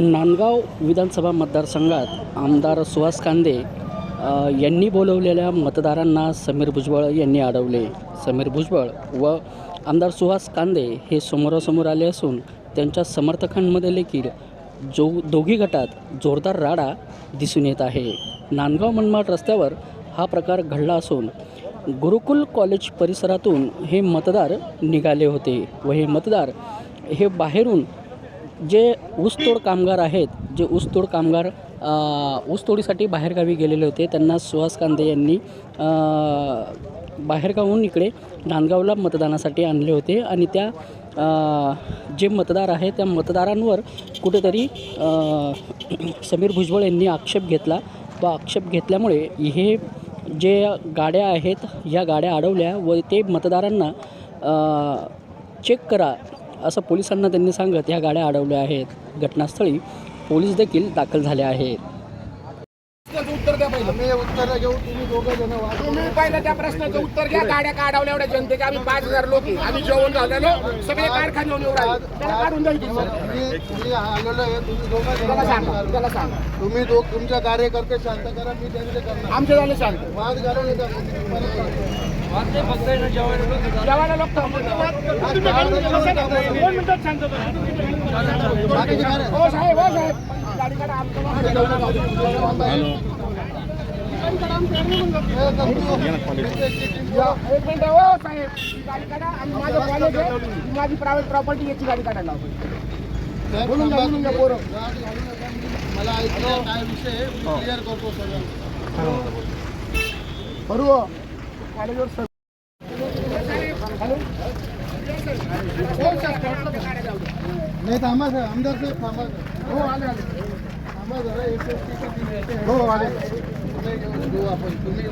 नांदगाव विधानसभा मतदारसंघात आमदार सुहास कांदे यांनी बोलवलेल्या मतदारांना समीर भुजबळ यांनी अडवले. समीर भुजबळ व आमदार सुहास कांदे हे समोरासमोर आले असून त्यांच्या समर्थकांमध्ये देखील जो दोघी गटात जोरदार राडा दिसून येत आहे. नांदगाव मनमाड रस्त्यावर हा प्रकार घडला असून गुरुकुल कॉलेज परिसरातून हे मतदार निघाले होते व हे मतदार हे बाहेरून जे ऊसतोड कामगार आहेत जे ऊसतोड कामगार ऊसतोडीसाठी बाहेरगावी गेलेले होते त्यांना सुहास कांदे यांनी बाहेरगावहून इकडे नांदगावला मतदानासाठी आणले होते आणि त्या जे मतदार आहे त्या मतदारांवर कुठेतरी समीर भुजबळ यांनी आक्षेप घेतला. व आक्षेप घेतल्यामुळे हे जे गाड्या आहेत या गाड्या अडवल्या व ते मतदारांना चेक करा असं पोलिसांना त्यांनी सांगत ह्या गाड्या अडवल्या आहेत. घटनास्थळी पोलीस देखील दाखल झाले आहेत. उत्तर द्या उत्तर घेऊ तुम्ही दोघं जण वाद तुम्ही पहिलं त्या प्रश्नाचं उत्तर घ्या. गाड्या काढवल्या एवढ्या जनतेच्या? आम्ही पाच हजार लोक. आम्ही जेवण झालेलो सगळे कारखाने येऊन काढून. तुम्ही आलेलो आहे तुम्ही दोघं जण त्याला सांगा. वाद त्याला सांगा. घाला. तुम्ही दोघ तुमच्या कार्यकर्ते शांत करा. मी त्यांचे करणार. आमच्या झाले सांगतो वाद घालून येतात. परत सांगतो. जेवायला लोक दोन मिनिटात सांगतो हो साहेब हो साहेब गाडी काढा आमचं एक मिनिट हो साहेब गाडी काढा आणि माझं कॉलेज आहे माझी प्रायव्हेट प्रॉपर्टी याची गाडी काढायला बोलून घ्या, बोलून घ्या, पोरं. मला ऐकलं काय विषय क्लिअर करतो सगळं बरोबर नाही थांबा साहेब आमदार साहेब थांबा हो आले आले. थांबा जरा एक हो आले. घेऊ आपण. तुम्ही.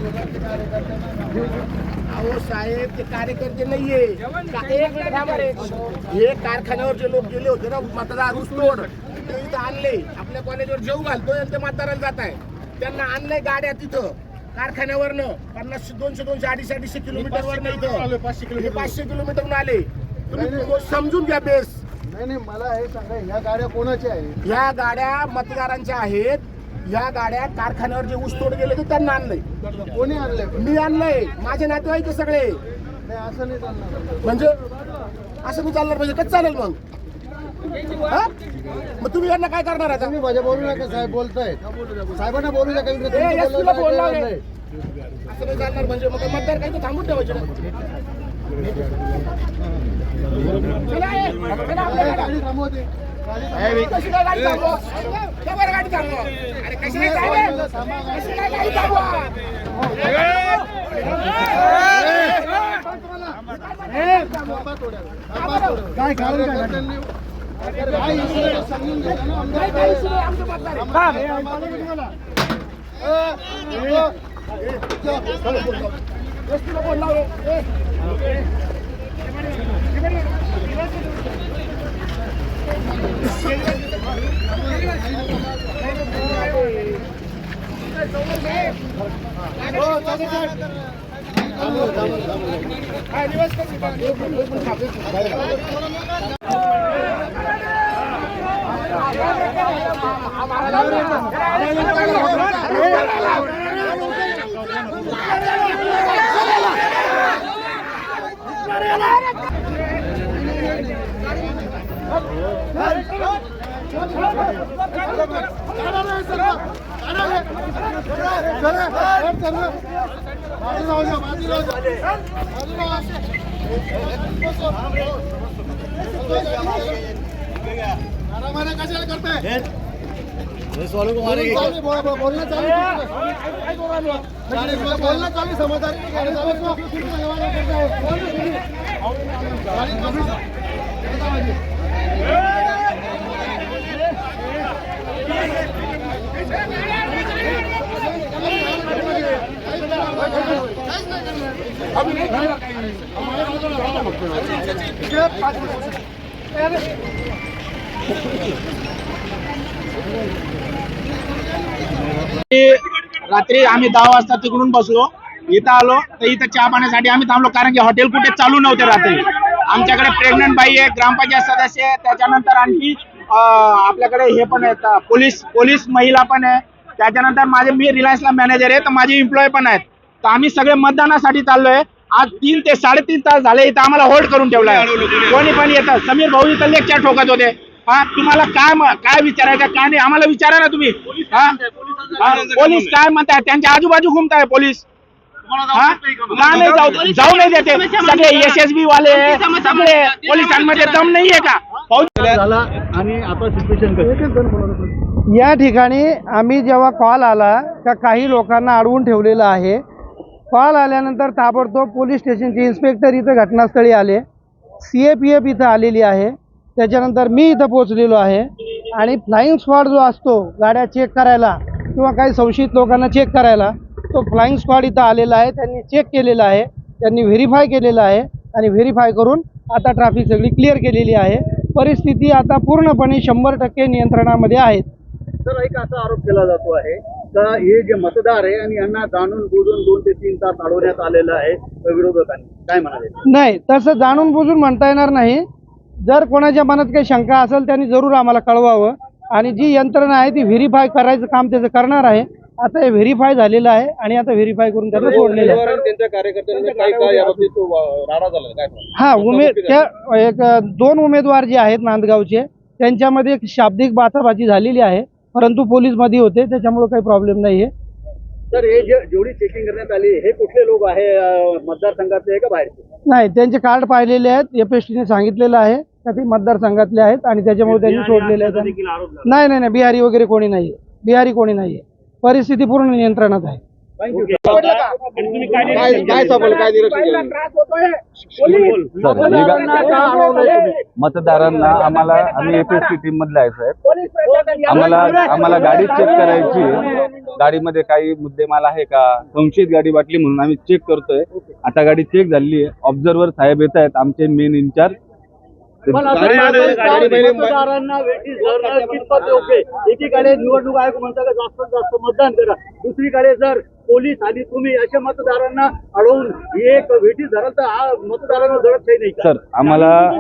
अहो साहेब ते कार्यकर्ते नाहीये. का- एक मिनिट थांबा रे. हे कारखान्यावर जे लोक गेले होते ना मतदार ऊसतोड ते इथं आणले. आपल्या कॉलेजवर जेव घालतोय आणि ते मतदाराला जात आहे त्यांना आणलंय गाड्या तिथं. कारखान्यावरनं पन्नास दोनशे दोनशे अडीचशे अडीचशे किलोमीटर वरनं इथं. पाचशे किलोमीटर पाचशे किलोमीटरनं आले. तुम्ही समजून घ्या बेस. नाही नाही मला हे सांगा ह्या गाड्या कोणाच्या आहेत? ह्या गाड्या मतदारांच्या आहेत. ह्या गाड्या कारखान्यावर जे ऊसतोड गेले ते त्यांना आणलंय. कोणी आणले? मी आणलंय. माझे नातेवाईक आहे सगळे. नाही असं नाही चालणार. म्हणजे असं मी चालणार म्हणजे कसं चालेल मग? हा? मग तुम्ही यांना काय करणार आता तुम्ही माझ्या बोलू नका साहेब बोलताय साहेबांना बोलू नका इकडे ए, तुमचं काय फोन. नाही. असं नाही चालणार म्हणजे मग मतदार काही तर थांबून ठेवायचे ना. चला, ए, चला आपल्या अरे, गाड्या. गाडी थांबवते. गाडी थांबवते. कशी काय गाडी थांबवा? का बरं गाडी थांबवा? अरे कशी काय? कशी काय गाडी थांबवा? थांबा थोड्या वेळ. थांबा थोड्या वेळ. कार्यकर्त्यांनी- काय issue आहे समजून घ्या ना, आमदार काही काही issue नाही, आमचं मतदार आहे. थांबा. ए, ए, ए, Yes, तुला फोन लावले. ए. हो, चालू साहेब. चला, कशाला करताय बोलणं चालू, बोलणं चालू समजदारी नाही, गाडी चालू आहे. तुम्ही व्यवहार करताय. गाडी चालू आहे. रात्री आम्ही दहा वाजता तिकडून बसलो. इथं आलो तर इथं चहा पाण्यासाठी आम्ही थांबलो कारण की हॉटेल कुठे चालू नव्हते रात्री. आमच्याकडे प्रेग्नंट बाई आहे ग्रामपंचायत सदस्य आहे त्याच्यानंतर आणखी आपल्याकडे हे पण आहेत पोलीस पोलीस महिला पण आहे. त्याच्यानंतर माझे मी रिलायन्सला मॅनेजर आहे तर माझे एम्प्लॉय पण आहेत. तर आम्ही सगळे मतदानासाठी चाललोय. आज तीन ते साडेतीन तास झाले इथं आम्हाला होल्ड करून ठेवलाय कोणी पण येतं. समीर भाऊ इथं लेक्चर ठोकत होते. हा तुम्हाला काय काय विचारायचं काय नाही? आम्हाला विचारा ना तुम्ही. हा? पोलीस काय म्हणताय? त्यांच्या आजूबाजू घुमताय पोलीस. हा? का नाही जाऊ जाऊ नाही देते. सगळे एस एस बी वाले सगळे पोलिसांमध्ये दम नाहीये का? फौज- या ठिकाणी आम्ही जेव्हा कॉल आला का काही लोकांना अडवून ठेवलेलं आहे. कॉल आल्यानंतर ताबडतोब पोलीस स्टेशनचे इन्स्पेक्टर इथं घटनास्थळी आले. सी ए पी एफ इथं आलेली आहे. त्याच्यानंतर मी इथं पोचलेलो आहे. आणि फ्लाईंग स्क्वॉड जो असतो गाड्या चेक करायला किंवा काही संशयित लोकांना चेक करायला तो फ्लाईंग स्क्वॉड इथं आलेला आहे. त्यांनी चेक केलेला आहे. त्यांनी व्हेरीफाय केलेलं आहे. आणि व्हेरीफाय करून आता ट्रॅफिक सगळी क्लिअर केलेली आहे. परिस्थिती आता पूर्णपणे शंभर टक्के नियंत्रणामध्ये आहे. तर एक असा आरोप केला जातो आहे. का हे जे मतदार आहे आणि यांना जाणून बुजून दोन ते तीन तास अडवण्यात आलेलं आहे विरोधकांनी. काय म्हणाले? नाही तसं जाणून बुजून म्हणता येणार नाही. जर कोणाच्या मनात काही शंका असेल त्यांनी जरूर आम्हाला कळवावं. आणि जी यंत्रणा आहे ती व्हेरीफाय करायचं काम त्याचं करणार आहे. आता हे व्हेरीफाय झालेलं आहे आणि आता व्हेरीफाय करून त्यांना सोडलेलं आहे. त्यांच्या कार्यकर्त्यांनी काय काय याबाबतीत तो नाराज झाला काय हा उमेद त्या एक दोन उमेदवार जे आहेत नांदगावचे त्यांच्यामध्ये एक शाब्दिक बाचाबाची झालेली आहे. परंतु पोलीसमध्ये होते त्याच्यामुळे काही प्रॉब्लेम नाही आहे तर हे जे जेवढी चेकिंग करण्यात आली हे कुठले लोक आहे? मतदारसंघातले आहे का बाहेरचे नाही त्यांचे कार्ड पाहिलेले आहेत एफ एस टीने सांगितलेलं आहे का ते मतदारसंघातले आहेत आणि त्याच्यामुळे त्यांनी सोडलेले आहेत. नाही नाही नाही बिहारी वगैरे कोणी नाही बिहारी कोणी नाही परिस्थिती पूर्ण नियंत्रणात आहे. मतदारांना आम्हाला आम्ही एफ एस टी टीम मधले आहे साहेब. आम्हाला आम्हाला गाडी चेक करायची. गाडीमध्ये काही मुद्देमाल आहे का? संशयित गाडी वाटली म्हणून आम्ही चेक करतोय. आता गाडी चेक झाली आहे. ऑब्झर्वर साहेब येत आहेत आमचे मेन इंचार्ज? एकीकडे निवडणूक आयोग म्हणतं का जास्तीत जास्त मतदान करा. दुसरीकडे जर पोलीस आणि तुम्ही अशा मतदारांना अडवून एक वेठी धराल तर हा मतदारांना जडत काही नाही. सर आम्हाला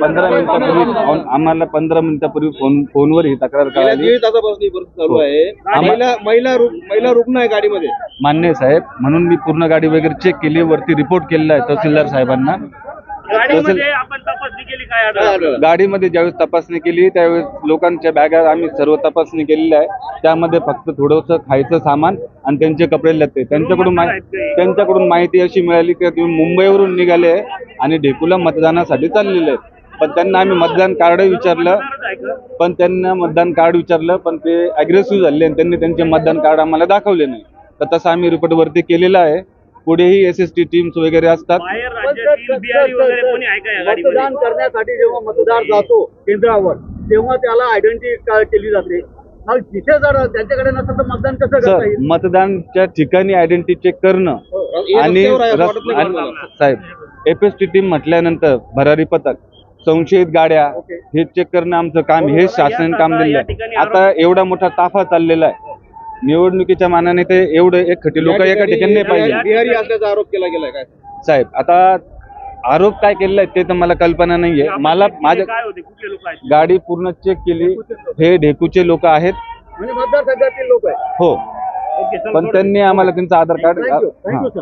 पंधरा मिनिटापूर्वी फोन आम्हाला पंधरा मिनिटापूर्वी फोन फोनवर ही तक्रार गेल्या कळाली. दीड तासापासून ही परिस्थिती चालू आहे. महिला महिला रु- महिला रुग्ण आहे गाडीमध्ये. मान्य आहे साहेब म्हणून मी पूर्ण गाडी वगैरे चेक केली वरती रिपोर्ट केलेला आहे तहसीलदार साहेबांना. तहसील गाडीमध्ये ज्यावेळेस तपासणी केली त्यावेळेस लोकांच्या बॅगा आम्ही सर्व तपासणी केलेली आहे. त्यामध्ये फक्त थोडंसं खायचं सामान आणि त्यांचे कपडे लत्ते. त्यांच्याकडून त्यांच्याकडून माहिती अशी मिळाली की तुम्ही मुंबईवरून निघाले आणि ढेकूला मतदानासाठी चाललेले आहेत. पण त्यांना आम्ही मतदान कार्ड विचारलं. पण त्यांना मतदान कार्ड विचारलं पण ते अग्रेसिव्ह झाले आणि त्यांनी त्यांचे मतदान कार्ड आम्हाला दाखवले नाही. तर तसं आम्ही रिपोर्ट वरती केलेला आहे. पुढेही एस एस टी टीम्स वगैरे असतात. मतदान करण्यासाठी जेव्हा मतदार जातो केंद्रावर तेव्हा त्याला आयडेंटिटी केली जाते. मग तिथे जर त्यांच्याकडे नसेल तर मतदान कसं करता सर येईल? मतदानच्या ठिकाणी आयडेंटिटी चेक करणं आणि रस- आणि- साहेब एफ एस टी टीम म्हटल्यानंतर भरारी पथक संशयित गाड्या हे चेक करणं आमचं काम हे शासन काम दिलं आता एवढा मोठा ताफा चाललेला आहे. निवडणुकीच्या मानाने ते एवढं एक खटी लोक एका ठिकाणी नाही पाहिजे. बिहारी असल्याचा आरोप केला गेलाय काय? साहेब आता आरोप काय केलेला आहे ते तर मला कल्पना नाहीये. मला माझ्या गाडी पूर्ण चेक केली. हे ढेकूचे लोक आहेत. म्हणजे मतदारसंघातील लोक आहे हो. पण त्यांनी आम्हाला त्यांचं आधार कार्ड